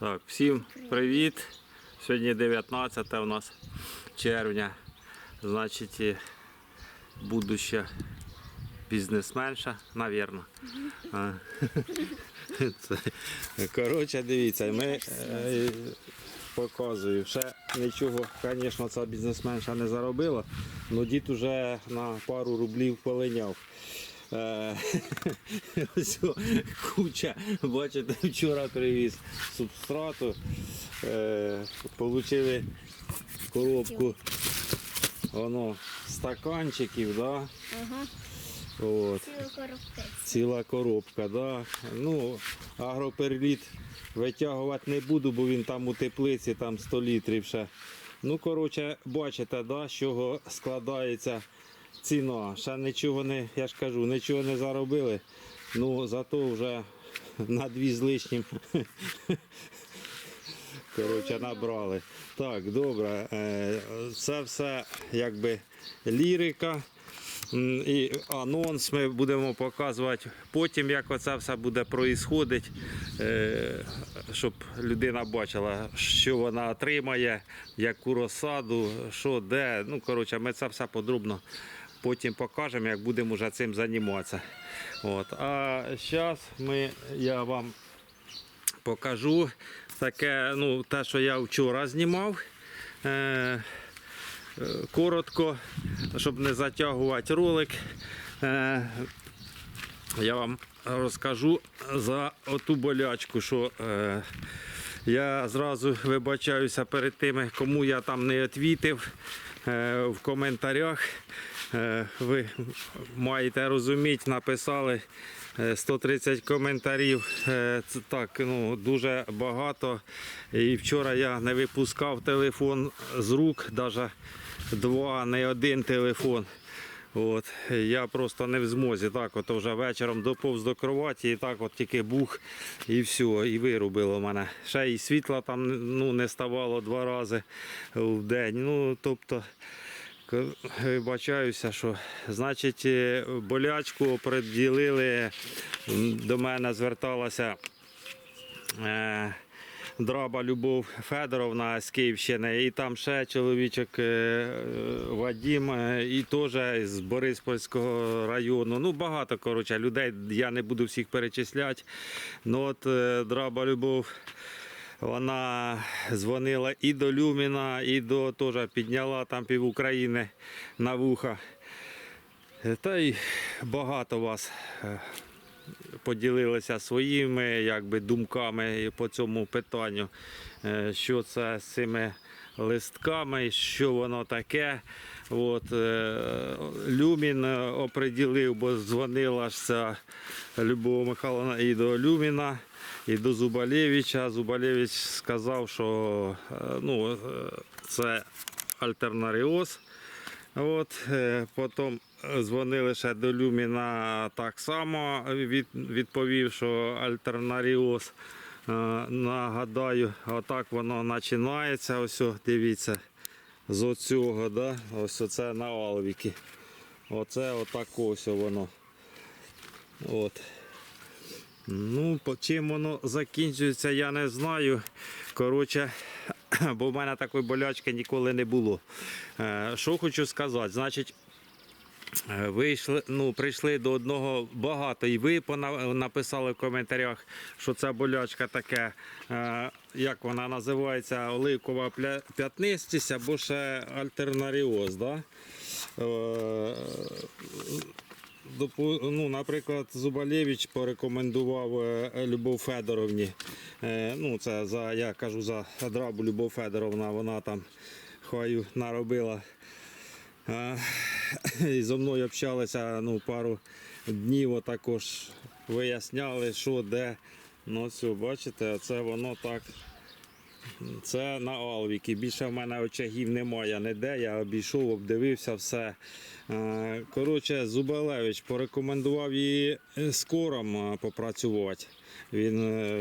Так, всім привіт. Сьогодні 19 у нас червня. Значить, будуща бізнесменша, навірно. Коротше, дивіться, ми е, показую. Ще нічого, звісно, ця бізнесменша не заробила, але дід уже на пару рублів полиняв. Е, Ось куча, бачите, вчора привіз субстрату. Е, Получили коробку воно, стаканчиків, да? Ага, От, цілу коробку. ціла коробка. Да? Ну, агроперліт витягувати не буду, бо він там у теплиці, там 100 літрів ще. Ну, коротше, бачите, да, з чого складається ціна. Ще нічого не, я ж кажу, нічого не заробили. Ну, зато вже на дві з лишнім. Коротше, набрали. Так, добре. е, Це все якби лірика. І анонс ми будемо показувати потім, як оце все буде проїсходити, е, щоб людина бачила, що вона отримає, яку розсаду, що де. Ну, коротше, ми це все подробно потім покажемо, як будемо вже цим займатися. От. А зараз ми, я вам покажу таке, ну, те, що я вчора знімав. Е, коротко, щоб не затягувати ролик. Е, я вам розкажу за оту болячку, що е, я зразу вибачаюся перед тими, кому я там не відвітив е, в коментарях. Е, ви маєте розуміти, написали е, 130 коментарів. Е, Це так, ну, дуже багато. І вчора я не випускав телефон з рук, навіть два, не один телефон. От, я просто не в змозі. Так, от вже вечором доповз до кроваті, і так от тільки бух, і все, і вирубило мене. Ще і світла там ну, не ставало два рази в день. Ну, тобто, вибачаюся, що значить е, болячку приділили, до мене зверталася. Е, Драба Любов Федоровна з Київщини, і там ще чоловічок е, Вадім, е, і теж з Бориспольського району. Ну, багато коротше, людей, я не буду всіх перечисляти. Ну, от е, Драба Любов. Вона дзвонила і до Люміна, і до теж підняла там пів України на вуха. Та й багато вас е, поділилися своїми якби, думками по цьому питанню, Е, що це з цими листками, що воно таке. От, е, Люмін е, оприділив, бо дзвонила ж Любов Михайловна і до Люміна, і до Зубалєвича. Зубалєвич сказав, що е, ну, це альтернаріоз. От, потім дзвонили ще до Люміна так само, відповів, що альтернаріоз. Е, Нагадаю, отак воно починається. Ось, дивіться, з оцього, да? ось це на Алвіки. Оце отак ось воно. От. Ну, чим воно закінчується, я не знаю. Коротше, бо в мене такої болячки ніколи не було. Е, Що хочу сказати, значить. Е, Вийшли, ну, прийшли до одного багато, і ви написали в коментарях, що ця болячка таке, е, як вона називається, оливкова п'ятнистість або ще альтернаріоз. Да? Е, ну, наприклад, Зубалєвич порекомендував е, Любов Федоровні. Е, Ну, це за, я кажу за драбу Любов Федоровна, вона там хаю наробила. Е, І зо мною общалися ну, пару днів, також виясняли, що де. Ну, все, бачите, це воно так. Це на Алвіки. Більше в мене очагів немає ніде. Я обійшов, обдивився все. Е, Коротше, Зубалевич порекомендував її з кором е, попрацювати. Він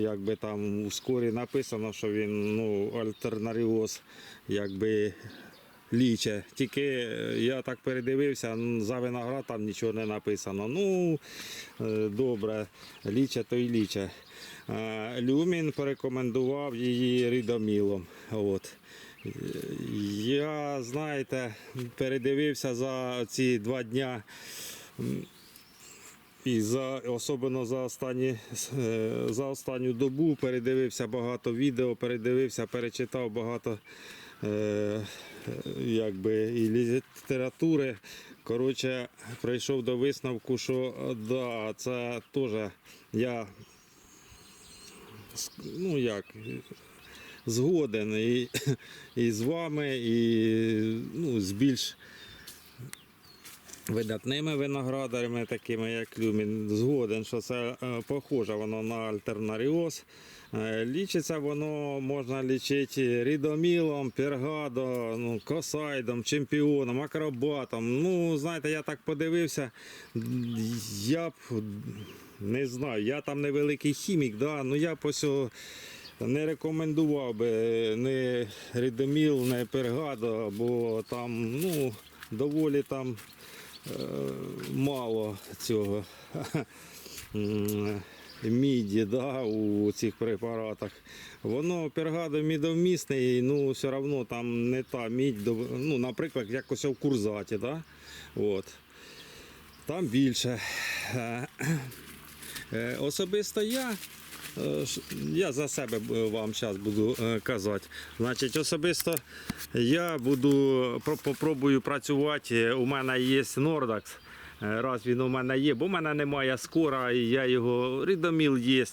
якби там у скорі написано, що він ну, альтернаріоз якби ліче. Тільки е, я так передивився, за виноград там нічого не написано. Ну, е, добре, ліче то й ліче. Е, Люмін порекомендував її рідомілом. От. Я, знаєте, передивився за ці два дня. І за, особливо за, останні, е, за останню добу передивився багато відео, передивився, перечитав багато е, е, якби, і літератури. Коротше, прийшов до висновку, що да, це теж я ну як, згоден і, і з вами, і ну, з більш видатними виноградарями, такими як Люмін, згоден, що це е, похоже воно на альтернаріоз. Е, Лічиться воно можна лічити рідомілом, пергадо, ну, косайдом, чемпіоном, акробатом. Ну, знаєте, я так подивився, я б не знаю, я там невеликий хімік, да, ну я б ось не рекомендував би не рідоміл, не пергадо, бо там ну, доволі там е, мало цього міді да, у цих препаратах. Воно пергадо мідовмісний, ну все одно там не та мідь, ну, наприклад, якось в курзаті. Да? От. Там більше. Е, е, Особисто я. Е, Я за себе вам зараз буду е, казати. Значить, особисто я буду попробую працювати. У мене є Nordax. Е, Раз він у мене є, бо в мене немає скора, і я його рідоміл є.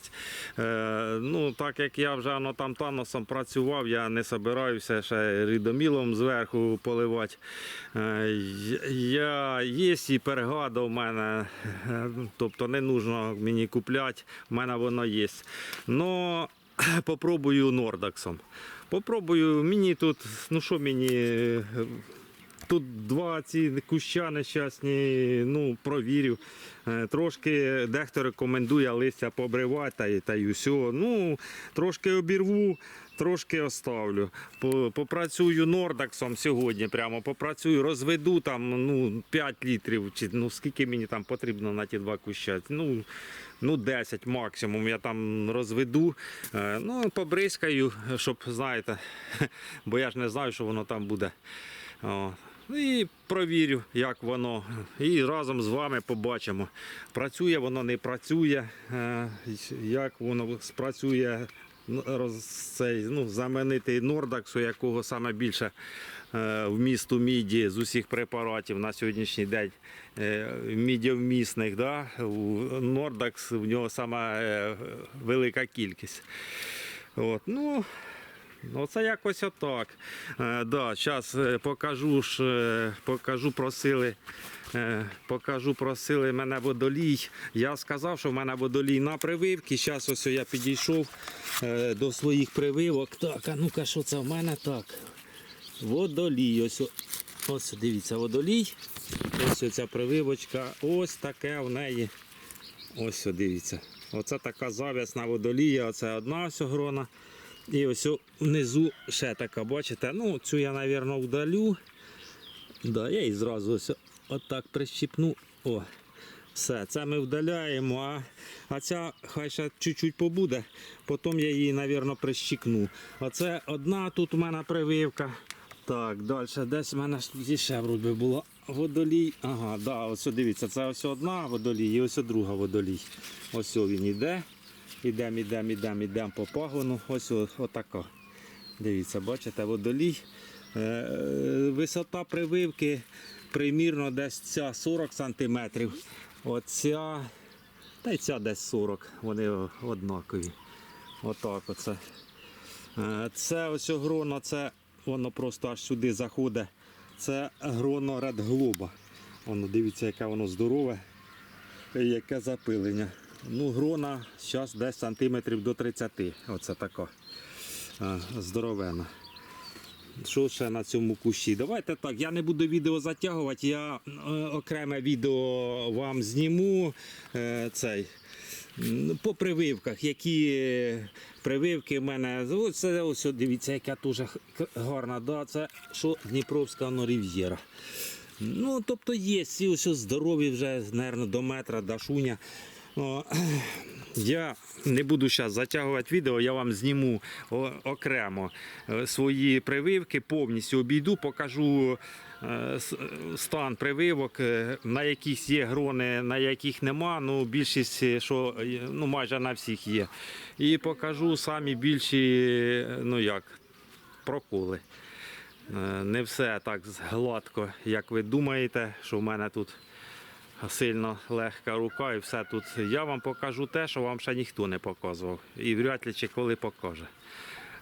Е, ну, так як я вже ну, там таносом працював, я не собираюся ще рідомілом зверху поливати. Е, я є і пергада в мене, тобто не нужно мені купляти, в мене воно є. Но попробую Нордаксом. Попробую, мені тут, ну що мені. Тут два ці куща нещасні, ну, провірю. Е, Трошки дехто рекомендує листя побривати та, й- та й усе. Ну, трошки обірву, трошки оставлю. Попрацюю нордаксом сьогодні, прямо попрацюю, розведу там ну, 5 літрів, чи ну, скільки мені там потрібно на ті два куща. Ну, ну 10 максимум я там розведу. Е, Ну, побризкаю, щоб, знаєте, бо я ж не знаю, що воно там буде. О, і провірю, як воно. І разом з вами побачимо, працює воно, не працює, е, як воно спрацює ну, роз, цей, ну, знаменитий Нордакс, у якого саме більше е, вмісту міді з усіх препаратів на сьогоднішній день е, мідівмісних. Да? Нордакс в нього сама велика кількість. От, ну, Ну, це якось отак. Е, да, зараз покажу ж, е, покажу, просили. е, Покажу, просили мене водолій. Я сказав, що в мене водолій на прививки. Зараз ось я підійшов е, до своїх прививок. Так, а ну-ка, що це в мене так? Водолій. Ось, ось дивіться, водолій. Ось ця прививочка. Ось таке в неї. Ось дивіться. Оце така зав'язна водолія. Оце одна ось грона. І ось внизу ще така, бачите? Ну, цю я, мабуть, вдалю. Да, я її зразу ось отак прищіпну. О, все, це ми вдаляємо, а, а ця хай ще чуть-чуть побуде, потім я її, мабуть, прищікну. Оце одна тут у мене прививка. Так, далі десь в мене ж ще вроді була водолій. Ага, да, ось дивіться, це ось одна водолій і ось друга водолій. Ось він іде. Ідемо, ідемо, ідемо, ідемо по пагону. Ось о- отака. Дивіться, бачите, водолій. Е, е, Висота прививки примірно десь ця 40 см. Оця, та й ця десь 40, вони однакові. Отак оце. Е, Це ось гроно, це воно просто аж сюди заходить. Це гроно Red Globe. Воно дивіться, яке воно здорове яке запилення. Ну, грона зараз десь сантиметрів до 30. Оце така здоровена. Що ще на цьому кущі? Давайте так, я не буду відео затягувати, я е, окреме відео вам зніму е, цей. По прививках, які прививки в мене. Ось ось дивіться, яка дуже гарна. Да, це що Дніпровська ну, рів'єра. Ну, тобто є ось здорові вже, мабуть, до метра, до шуня. О, я не буду зараз затягувати відео, я вам зніму окремо е, свої прививки, повністю обійду, покажу е, стан прививок, е, на яких є грони, на яких нема. Ну, більшість, що ну, майже на всіх є. І покажу самі більші, ну як, проколи. Не все так гладко, як ви думаєте, що в мене тут сильно легка рука і все тут. Я вам покажу те, що вам ще ніхто не показував. І вряд ли чи коли покаже.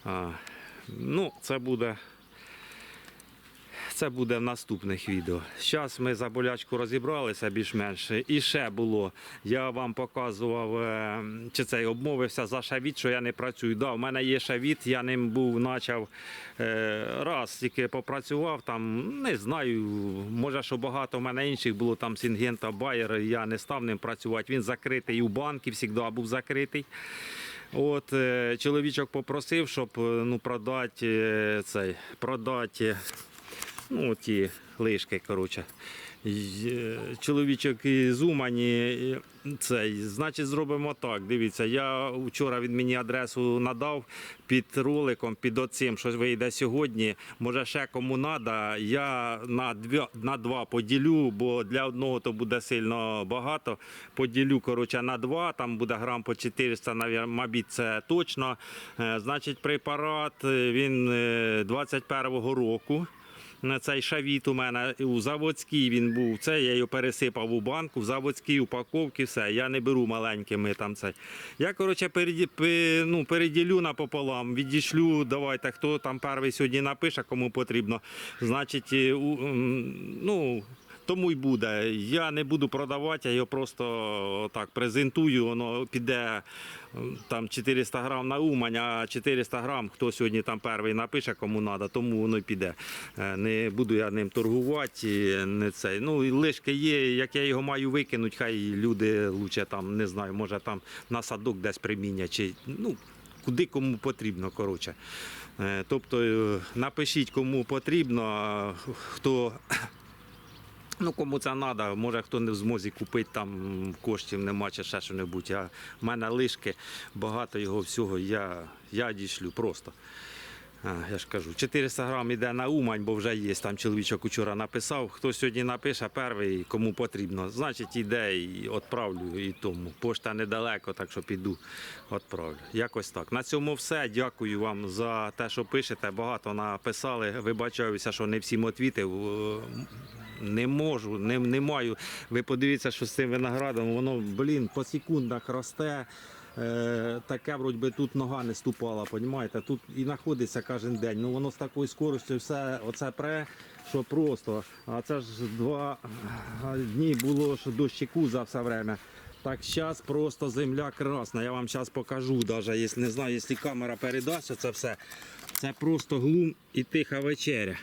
А, ну, це буде. Це буде в наступних відео. Зараз ми за болячку розібралися більш-менш. І ще було. Я вам показував, е, чи цей обмовився за шавіт, що я не працюю. Да, в мене є шавіт, я ним був почав е, раз, тільки попрацював там. Не знаю, може, що багато в мене інших було там Сінгента Байер. Я не став ним працювати. Він закритий у банки, завжди був закритий. От е, чоловічок попросив, щоб ну, продати цей, продати ну, ті лишки, коротше. Е, Чоловічок із Умані, цей, значить, зробимо так. Дивіться, я вчора він мені адресу надав під роликом, під оцим, що вийде сьогодні. Може, ще кому треба, я на, дві, на два поділю, бо для одного то буде сильно багато. Поділю коротше, на два, там буде грам по 400, навір- мабуть, це точно. Е, Значить, препарат е, він е, 21-го року. На цей шавіт у мене у заводській він був. Це я його пересипав у банку, в заводській упаковці, все. Я не беру маленькими там цей. Я, коротше, переді, ну, переділю напополам, відійшлю. Давайте, хто там перший сьогодні напише, кому потрібно. Значить, ну. Тому й буде. Я не буду продавати, я його просто так презентую. Воно піде там 400 грам на Умань, а 400 грам, хто сьогодні там перший напише, кому треба, тому воно й піде. Е, Не буду я ним торгувати. Не цей. Ну, лишки є, як я його маю викинути, хай люди лучше там, не знаю, може там на садок десь примінять, чи ну, куди кому потрібно. коротше. Е, Тобто е, напишіть, кому потрібно, хто Ну, кому це треба, може хто не в змозі купити, там коштів нема чи ще що-небудь. А в мене лишки, багато його всього, я, я дішлю просто. А, я ж кажу, 400 грам йде на Умань, бо вже є. Там чоловічок вчора написав. Хто сьогодні напише перший, кому потрібно. Значить, іде і відправлю і тому. Пошта недалеко, так що піду, відправлю. Якось так. На цьому все. Дякую вам за те, що пишете. Багато написали. Вибачаюся, що не всім відвітив. Е, Не можу, не, не маю. Ви подивіться, що з цим виноградом, воно, блін, по секундах росте. Е, таке, вроді би, тут нога не ступала, понімаєте? Тут і знаходиться кожен день. Ну воно з такою скоростю все оце пре, що просто. А це ж два дні було, що дощику за все время. Так зараз просто земля красна. Я вам зараз покажу, навіть не знаю, якщо камера передасть це все. Це просто глум і тиха вечеря.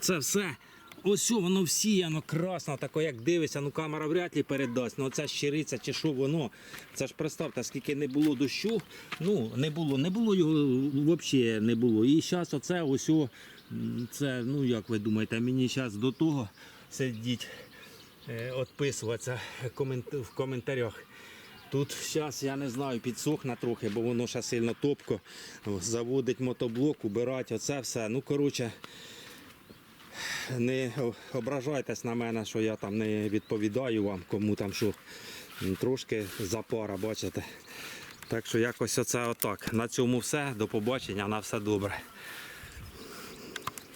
Це все. Ось воно всіяно красно, таке, як дивишся, ну камера вряд ли передасть. Ну це щириця чи що воно. Це ж представте, скільки не було дощу. Ну, не було, не було його взагалі не було. І зараз оце ось, це, ну як ви думаєте, мені зараз до того сидіть, е, відписуватися в коментарях. Тут зараз я не знаю, підсохне трохи, бо воно ще сильно топко. Заводить мотоблок, убирати оце все. Ну, коротше, не ображайтесь на мене, що я там не відповідаю вам, кому там що трошки запора, бачите. Так що якось оце отак. На цьому все. До побачення, на все добре.